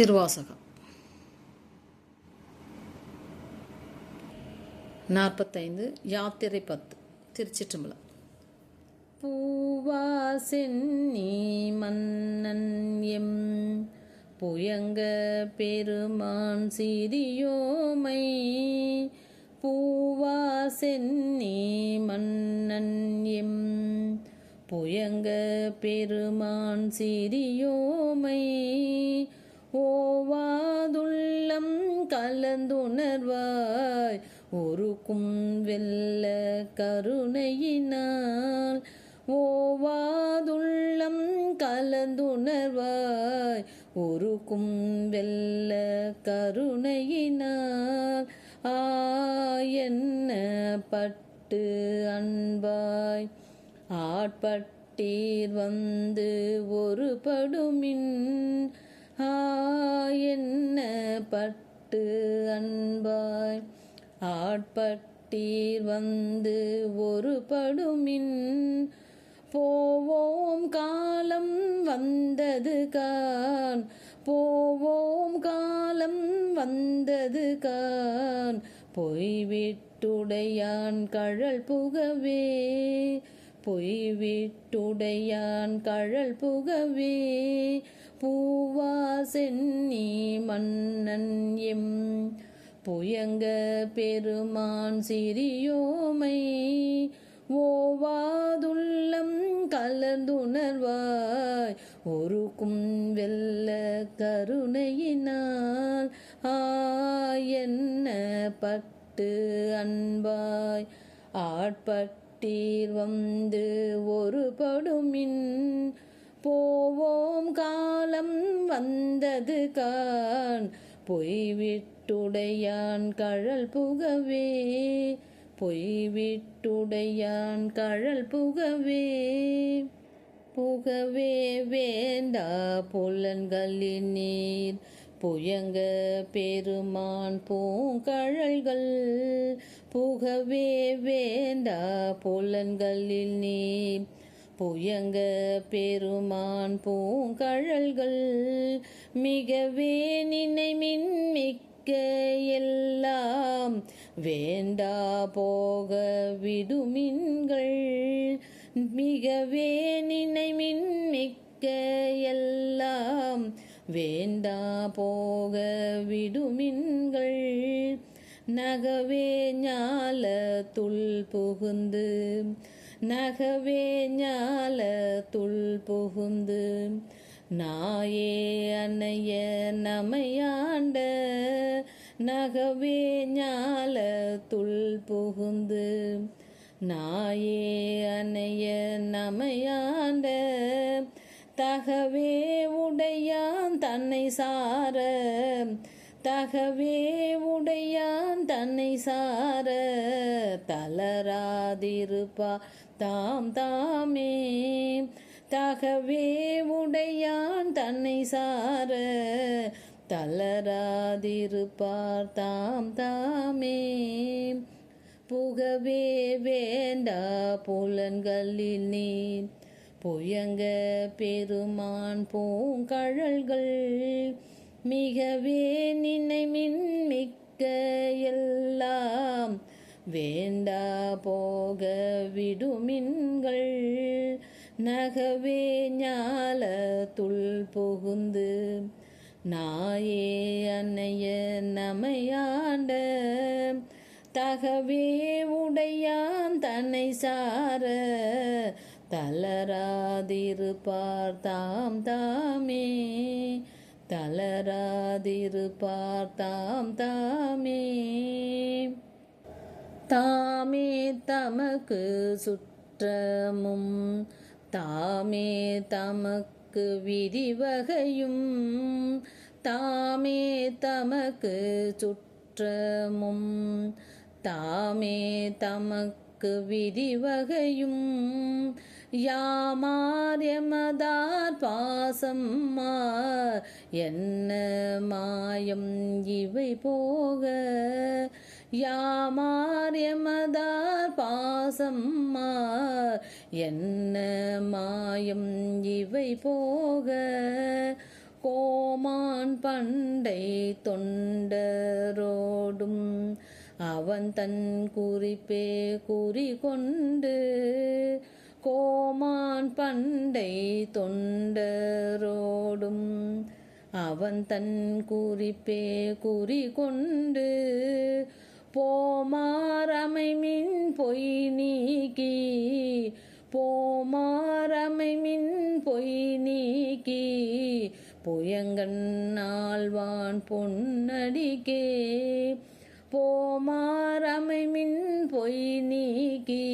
திருவாசகம். நாற்பத்தைந்து யாத்திரை பத்து திருச்சிற்றம்பலம். பூவாசென்னி மன்னன் எம் புயங்க பெருமான் சிறியோமை. பூவாசென்னி மன்னன் எம் புயங்க பெருமான் சிறியோமை. ஓவாதுள்ளம் கலந்துணர்வாய். ஒருக்கும் வெல்ல கருணையினால் ஓவாதுள்ளம் கலந்துணர்வாய். ஒருக்கும் வெல்ல கருணையினால் என்ன பட்டு அன்பாய். ஆட்பட்டீர் வந்து ஒரு படுமின் என்ன பட்டு அன்பாய்? ஆட்பட்டீர் வந்து ஒரு படுமின். போவோம் காலம் வந்தது கான். போவோம் காலம் வந்தது கான். பொய்விட்டுடையான் கழல் புகவே. பொய்விட்டுடையான் கழல் புகவே. பூவா சென்னி மன்னன் எம். புயங்க பெருமான் சிறியோமை. ஓவாதுள்ளம் கலந்துணர்வாய் ஒருக்கும் வெல்ல கருணையினால். ஆயன்ன பட்டு அன்பாய். ஆட்பட்டீர் வந்து ஒரு படுமின். போவோம் காலம் வந்தது கான். பொய்விட்டுடையான் கழல் புகவே. பொய்விட்டுடையான் கழல் புகவே. புகவே வேண்டா புலன்களின் நீர் புயங்க பெருமான் பூங்கழல்கள். புகவே வேண்டா புலன்களில் நீ புயங்க பெருமான் பூங்கழல்கள் மிகவே நினைமின் மிக்க எல்லாம். வேண்டா போக விடுமின்கள் மிகவே நினைமின் மிக்க எல்லாம். வேண்டா போக விடுமின்கள் நகவே ஞால துள் புகுந்து நகவே ஞால துள் புகுந்து நாயே அன்னைய நமையாண்ட நகவே ஞால துள் புகுந்து நாயே அன்னைய நமையாண்ட தகவே உடையான் தன்னை சார தகவே உடையான் தன்னை சார தளராதிருப்பா. தாம் தாமே. தகவே உடையான் தன்னை சார தளராதிருப்பார். தாம் தாமே. புகவே வேண்டா புலன்களில் நீ புயங்க பெருமான் பூங்கழல்கள். மிகவே நினைமின் மிக்க எல்லாம் வேண்டா போக விடுமின்கள். நகவே ஞால துள் புகுந்து நாயே அன்னைய நமையாண்ட தகவே உடையான் தன்னை சார தளராதிருப்பார் தாம் தாமே. தளராதிருப்பார். தாம் தாமே. தாமே தமக்கு சுற்றமும் தாமே தமக்கு விரிவகையும் தாமே தமக்கு சுற்றமும் தாமே தமக்கு விரிவகையும் யாமாரியமதார் பாசம்மா என்ன மாயம் இவை போக? யாமாரியமதார் பாசம்மா என்ன மாயம் இவை போக? கோமான் பண்டை தொண்டரோடும் அவன் தன் குறிப்பே குறி கொண்டு கோமான் பண்டை தொண்டரோடும் அவன் தன் குறிப்பே குறி கொண்டு போமாரமை மின் பொய் நீக்கி போமாரமை மின் பொய் நீக்கி புயங்கன் ஆழ்வான் பொன்னடிக்கே போமாரமை மின் பொய் நீக்கி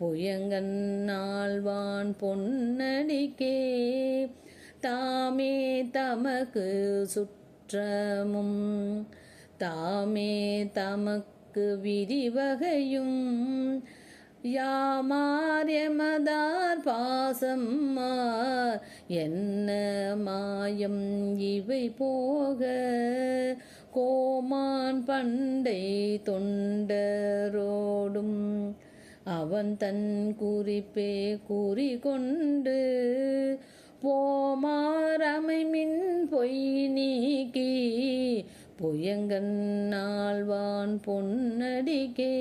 புயங்கன்னாழ்வான் பொன்னடிக்கே. தாமே தமக்கு சுற்றமும் தாமே தமக்கு விரிவகையும். யாமாரியமதார் பாசம்மா என்ன மாயம் இவை போக. கோமான் பண்டை தொன் அவன் தன் குறிப்பே கூறி கொண்டு போமாரமை மின் பொய் நீக்கி புயங்கன் ஆழ்வான் பொன்னடிக்கே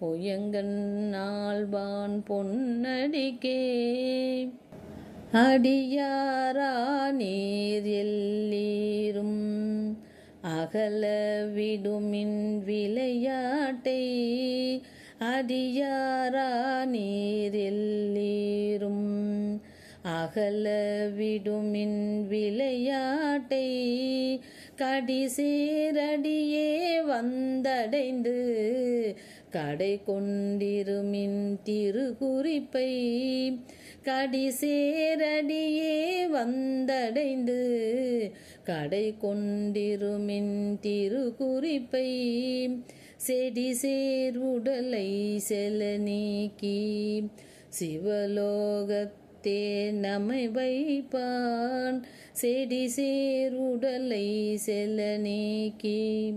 புயங்கன் ஆழ்வான் பொன்னடிக்கே. அடியாரா நீர் எல்லீரும் அகல விடுமின் விளையாட்டை அடியாரா நீரெல்லீரும். அகல விடுமின் விளையாட்டை கடிசேரடியே வந்தடைந்து கடை கொண்டிருமின் திருக்குறிப்பை கடிசேரடியே வந்தடைந்து கடை கொண்டிருமின் திருக்குறிப்பை செடி சேர் உடலை செல நீக்கி சிவலோகத்தே நம்மை வைப்பான். செடி சேர் உடலை செல நீக்கி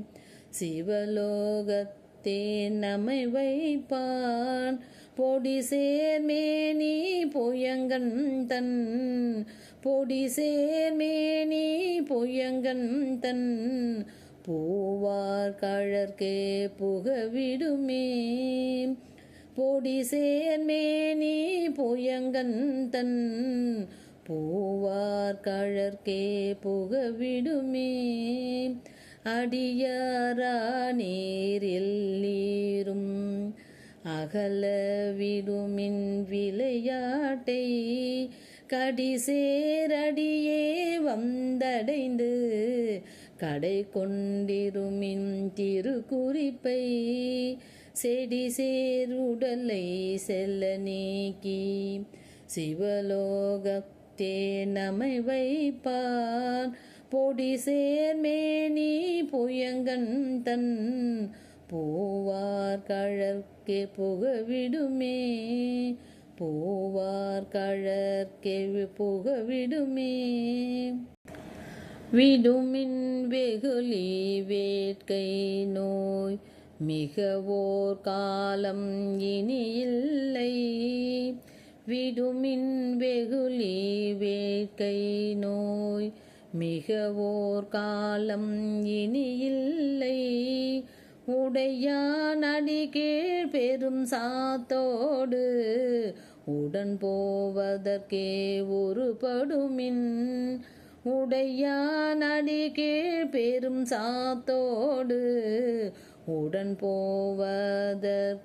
சிவலோகத்தே நம்மை வைப்பான். பொடி சேர்மேனி பொயங்கன் தன் பொடி சேர்மேனி பொயங்கன் தன் பூவார் கழற்கே புகவிடுமே. பொடி சேர்மேனி புயங்கன் தன் பூவார் கழற்கே புகவிடுமே. அடியாரா நேரில் நீரும் அகல விடுமின் விளையாட்டை கடிசேரடியே வந்தடைந்து கடை கொண்டிருமின் திருக்குறிப்பை செடி சேருடலை செல்ல நீக்கி சிவலோகத்தே நம்மை வைப்பார். பொடி சேர்மேனி புயங்கன் தன் பூவார் கழற்கே புகவிடுமே. பூவார் கழற்கே புகவிடுமே. விடுமின் வெகுளி வேட்கை நோய் மிகவோர் காலம் இனி இல்லை விடுமின் வெகுளி வேட்கை நோய் மிகவோர் காலம் இனி இல்லை உடையான் அடிகீழ் பெரும் சாத்தோடு உடன் போவதற்கே ஒருபடுமின் உடையான் அடிகீழ் பெரும் சாத்தோடு உடன் போவதற்கே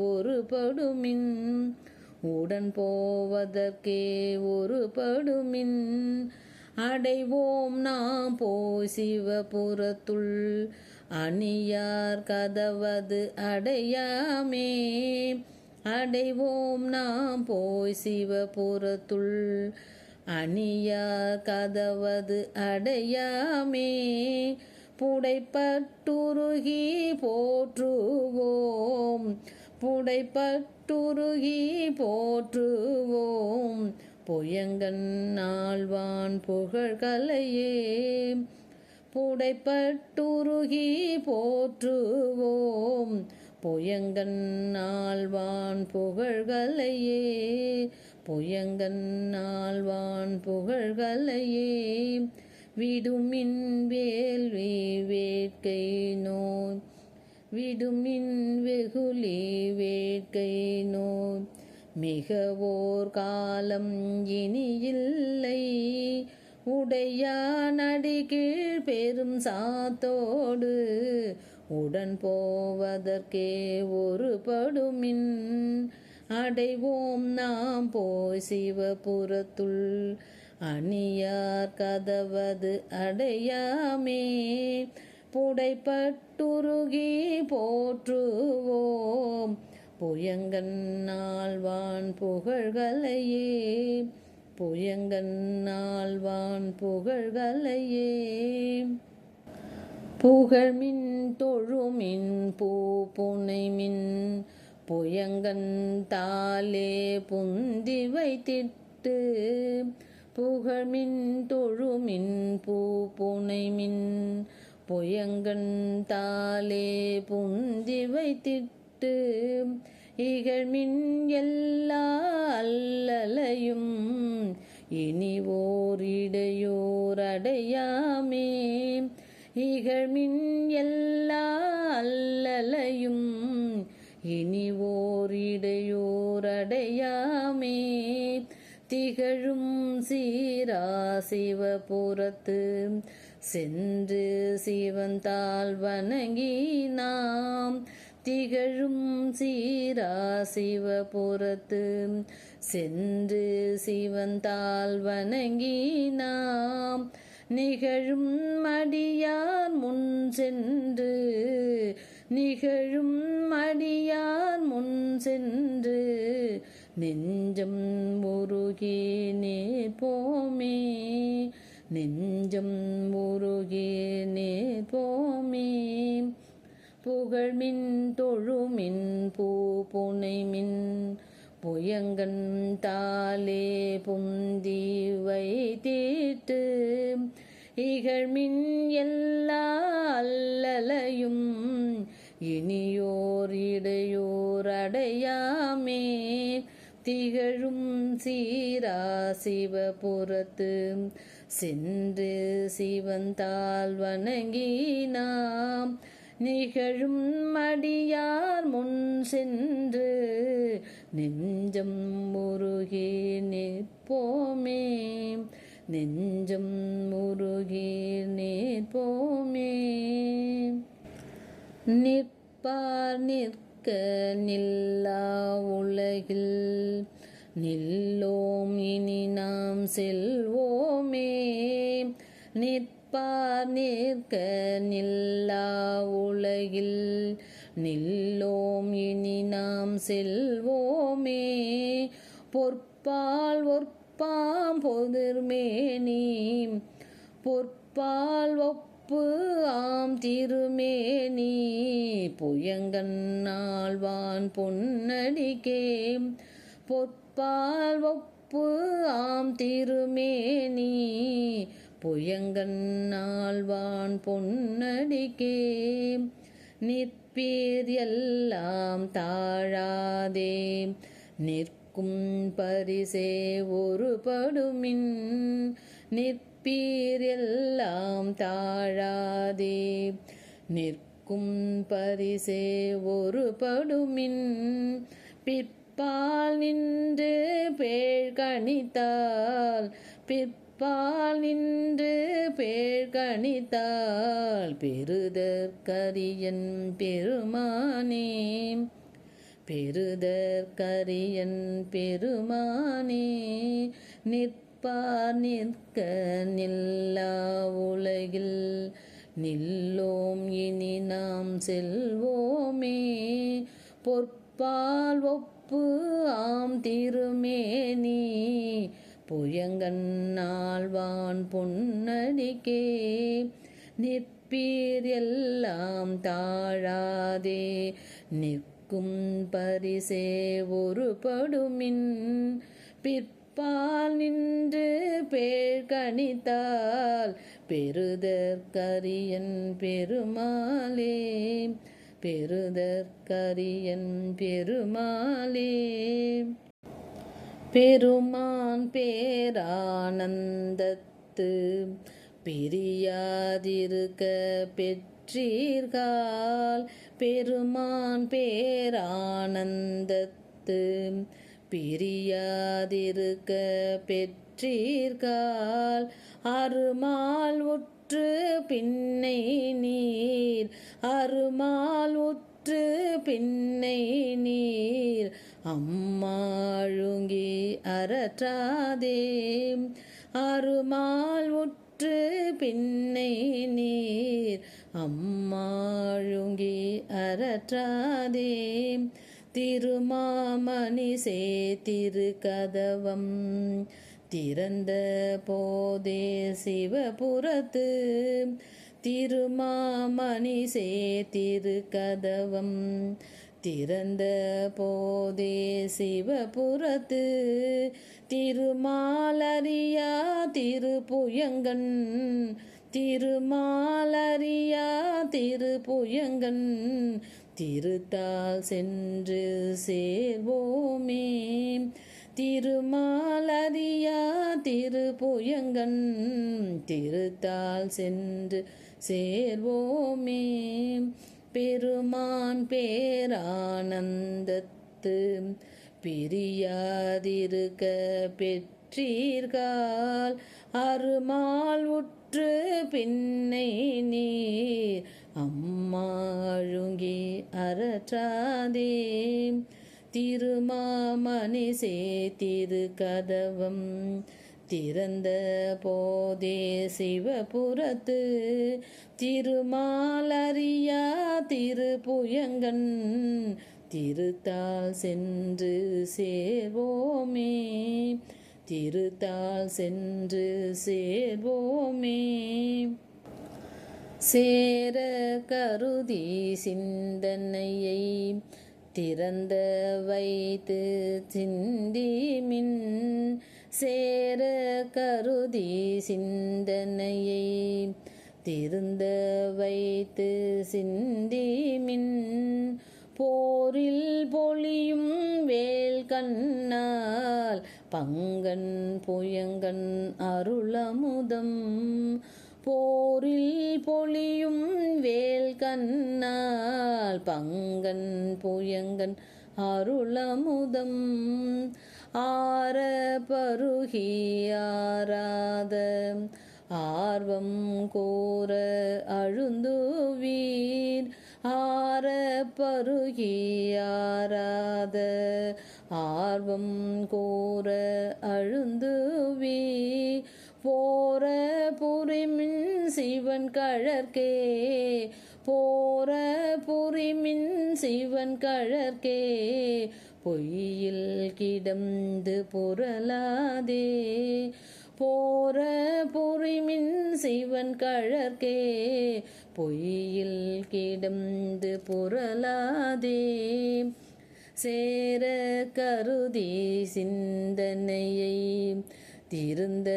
ஒருபடுமின். உடன் போவதற்கே ஒருபடுமின். அடைவோம் நாம் போய் சிவபுரத்துள். அணியார் கதவது அடையாமே. அடைவோம் நாம் போய் சிவபுரத்துள். அணியா கதவது அடையாமே. புடைப்பட்டுருகி போற்றுவோம். புடைப்பட்டுருகி போற்றுவோம். புயங்கன் ஆழ்வான் புகழ்கலையே. புடைப்பட்டுருகி போற்றுவோம். புயங்கன் ஆழ்வான் புகழ்கலையே. புயங்கன் ஆழ்வான் புகழ்களையே. விடுமின் வேள்வி வேட்கை நோய். விடுமின் வெகுளி வேட்கை நோய். மிகவோர் காலம் இனியில்லை. உடையானடிகீழ் பெரும் சாத்தோடு. உடன் போவதற்கே ஒரு படுமின் அடைவோம் நாம் போய் சிவபுரத்துள். அணியார் கதவது அடையாமே. புடைப்பட்டுருகி போற்றுவோம். புயங்கன்னாழ்வான் புகழ்களையே. புயங்கன்னாழ்வான் புகழ்களையே. புகழ்மின் தொழுமின் பூ புனைமின் புயங்கந்தாலே புந்தி வைத்திட்டு புகழ்மின் தொழுமின் பூ புனைமின். புயங்கந்தாலே புந்தி வைத்திட்டு இகழ்மின் எல்லா அல்லலையும் இனி ஓர் அடையாமே. இகழ்மின் எல்லா அல்லலையும் இனி ஓர் திகழும் சீரா சிவபுரத்து சென்று சிவந்தால் வணங்கி நாம் திகழும் சீரா சிவபுரத்து சென்று சிவந்தால் வணங்கி நாம் நிகழும் மடியார் முன் சென்று நிகழும் மடியார் முன் சென்று நெஞ்சம் முருகி போமே. நெஞ்சம் முருகி போமே. புகழ்மின் தொழுமின் பூ புனைமின் புயங்கன் தாலே புந்தி வைத்தீட்டு. இகழ்மின் எல்லா அல்லலையும் இனியோர் இடையோர் அடையாமே. திகழும் சீரா சிவபுரத்து. சென்று சிவந்தால் வணங்கினாம். நிகழும் மடியார் முன் சென்று நெஞ்சம் முருகி நிற்போமே. நெஞ்சம் முருகி நிற்போமே. நிற்பார் நிற்க நில்லா உலகில். நில்லோம் இனி நாம் செல்வோமே. நிற்பார் நிற்க நில்லா உலகில். நில்லோம் இனி நாம் செல்வோமே. பொற்பால் ஒற்பாம் பொதிர்மேனி. பொற்பால் ஒப்ப ஒப்பு ஆம் திருமேனி புயங்கன் ஆழ்வான் பொன்னடிக்கே. பொற்பால் ஒப்பு ஆம் திருமேனி புயங்கன் ஆழ்வான் பொன்னடிக்கே. நிற்பீர் எல்லாம் தாழாதே நிற்கும் பரிசே ஒருபடுமின். நிற் நிற்பீர் எல்லாம் தாழாதே. நிற்கும் பரிசே ஒரு படுமின் பிற்பால் நின்று பேழ் கணித்தால். பிற்பால் நின்று பேழ் கணித்தால். பெருதற்கரியன் பெருமானே. பெருதற்கரியன் பெருமானே. நிற் நிற்பார் நிற்க நில்லா உலகில். நில்லோம் இனி நாம் செல்வோமே. பொற்பால் ஒப்பு ஆம் திருமேனி புயங்கண்ணாழ்வான் பொன்னடிக்கே. நிற்பீர் எல்லாம் தாழாதே. நிற்கும் பரிசே ஒருபடுமின். பிற் பால் நின்று பேர் கணித்தால் பெருதற்கரியன் பெருமாளே. பெருதற்கரியன் பெருமாளே. பெருமான் பேரானந்தத்து பிரியாதிருக்க பெற்றீர்கால். பெருமான் பேரானந்தத்து பிரியாதிருக்க பெற்றீர்கால் அருமால் உற்று பின்னை நீர். அருமால் உற்று பின்னை நீர். அம்மாழுங்கி அறற்றாதே அருமால் உற்று பின்னை நீர். அம்மாழுங்கி அறற்றாதே திருமாமணி சே கதவம் திறந்த போதே சிவபுரத்து. திருமாமணி சே கதவம் திறந்த போதே சிவபுரத்து. திருமாலரியா திருப்புயங்கன் திருமாலறியா திருப்புயங்கன் திருத்தால் சென்று சேர்வோமே. திருமாலரியா திருப்புயங்கன் திருத்தால் சென்று சேர்வோமே. பெருமான் பேரானந்தத்து பிரியாதிருக்க பெற்றீர்கால் அருமால் உற்று பின்னை நீர் அம்மாழுங்கி அறற்றாதே திருமாமணி சே கதவம் திறந்த போதே சிவபுரத்து. திருமாலறியா திருப்புயங்கன் திருத்தால் சென்று சேர்வோமே திருத்தால் சென்று சேர்வோமே. சேர கருதி சிந்தனையை திறந்த வைத்து சிந்திமின் சேர கருதி சிந்தனையை திருந்த வைத்து சிந்திமின் போரில் பொழியும் வேல் கண்ணால் பங்கன் புயங்கன் அருளமுதம் போரில் பொழியும் வேல் கண்ணால் பங்கன் புயங்கன் அருளமுதம் ஆர பருகியாராத ஆர்வம் கூற அழுந்துவீர் ஆர பருகியாராத ஆர்வம் கோர அழுந்துவீர் போற புரிமின் சிவன் கழற்கே. போற புரிமின் சிவன் கழற்கே. பொய்யில் கிடந்து புரளாதே. போற புரிமின் சிவன் கழற்கே. பொய்யில் கிடந்து புரளாதே. சேர கருதி சிந்தனையை திருந்த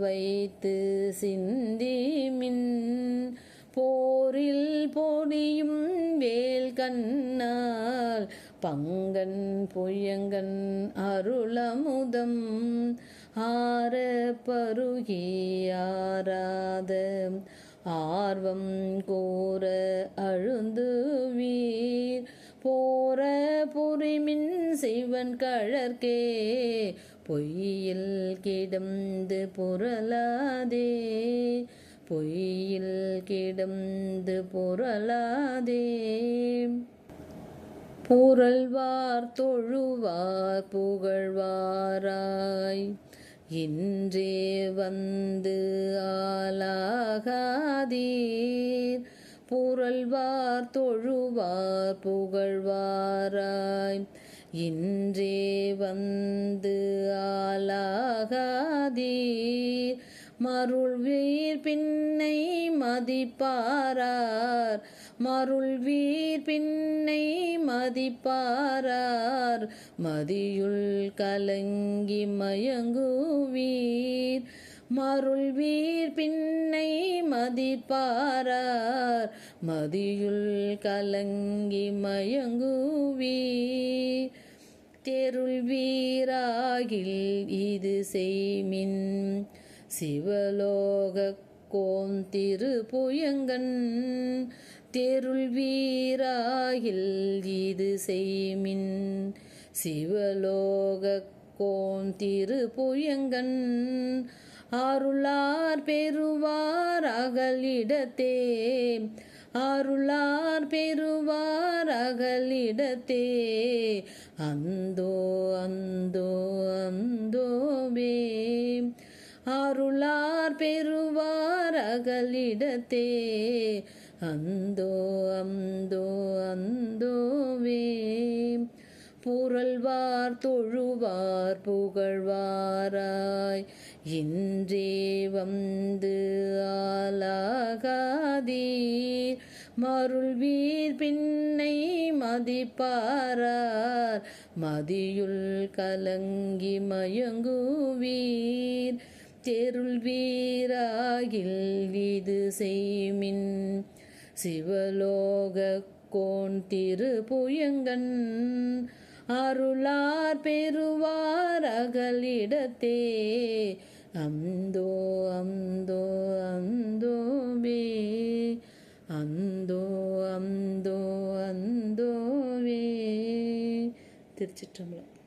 வைத்து சிந்திமின் போரில் பொடியும் வேல் கண்ணால் பங்கன் புயங்கன் அருளமுதம். ஆர பருகி ஆராத. ஆர்வம் கோர அழுந்துவீர். போற பொறிமின் சிவன் கழற்கே பொய்யில் கிடந்து புரளாதே பொய்யில் கிடந்து புரளாதே. புரள்வார் தொழுவார் புகழ்வாராய் இன்றே வந்து ஆளாகாதீர். புரள்வார் தொழுவார் புகழ்வாராய். இன்றே வந்து ஆளாகாதீர். மருள்வீர் பின்னை மதிப்பாரார். மருள்வீர் பின்னை மதிப்பாரார். மதியுள் கலங்கி மயங்குவீர். மருள் வீர் பின்னை மதிப்பாரார். மதியுள் கலங்கி மயங்குவீர். தெருள் வீராகில் இது செய்மின் சிவலோக கோன் திருப்புயங்கன் தெருள் வீராகில் இது செய்மின் சிவலோக கோன் திருப்புயங்கன் ஆருளார் பெறுவார் அகலிடத்தே. ஆருளார் பெறுவார் அகலிடத்தே. அந்தோ அந்தோ அந்தோவே ஆருளார் பெறுவார் அகலிடத்தே. அந்தோ அந்தோ அந்தோவே புரள்வார் தொழுவார் புகழ்வாராய். இன்றே வந்து ஆளாகாதீர். மருள்வீர் பின்னை மதிப்பாரார். மதியுள் கலங்கி மயங்குவீர். தெருள் வீராகில் இது செய்மின். சிவலோக கோன் திருப்புயங்கன் அருளார் பெறுவார் அகலிடத்தே. அந்தோ அந்தோ அந்தோவே அந்தோ அந்தோ அந்தோவே திருச்சிற்றம்பலம்